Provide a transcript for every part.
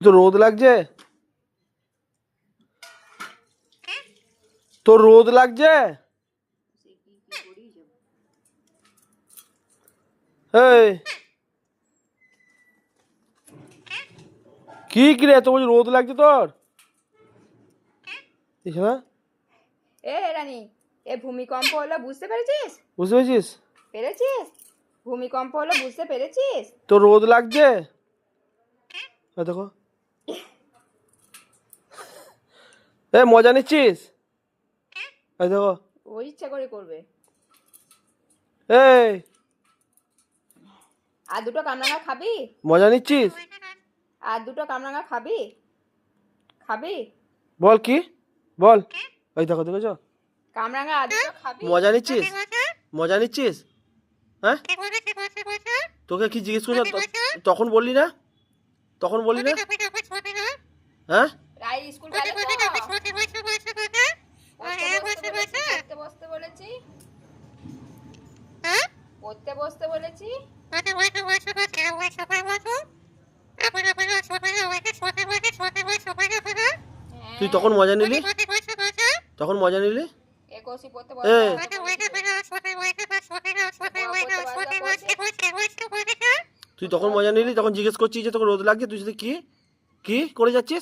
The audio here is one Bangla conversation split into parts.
তো রোদ লাগছে? তোর রোদ লাগছে? কি কি রে তো রোদ লাগছে তোর? এ রানী এ ভূমিকম্প হলো বুঝতে পেরেছিস? বুঝতে পেরেছিস? পেরেছিস? ভূমিকম্প হলো বুঝতে পেরেছিস? তোর রোদ লাগছে? দেখো। এ মজা নিচ্ছিস? এই দেখো। ও ইচ্ছা করে করবে। এই। আর দুটো কামরাঙা খাবি? মজা নিচ্ছিস? আর দুটো কামরাঙা খাবি? খাবি? বল কি? বল। এই দেখো দেখেছ? কামরাঙা আর দুটো খাবি? মজা নিচ্ছিস? মজা নিচ্ছিস? হ্যাঁ? তোকে কি জিজ্ঞেস করছ তখন বললি না? তখন বললি না? হ্যাঁ? রাই স্কুল? পড়তে বসতে বলেছি, পড়তে বসতে বলেছি পড়তে বসতে বলেছি তুই তখন মজা নিলি তখন মজা নিলি তুই তখন মজা নিলি তখন জিজ্ঞেস করছিস যে তখন রোদ লাগছে তুই সাথে কি কি করে যাচ্ছিস?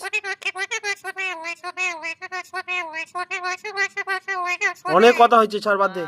অনেক কথা হয়েছে ছাড় বাদ দে।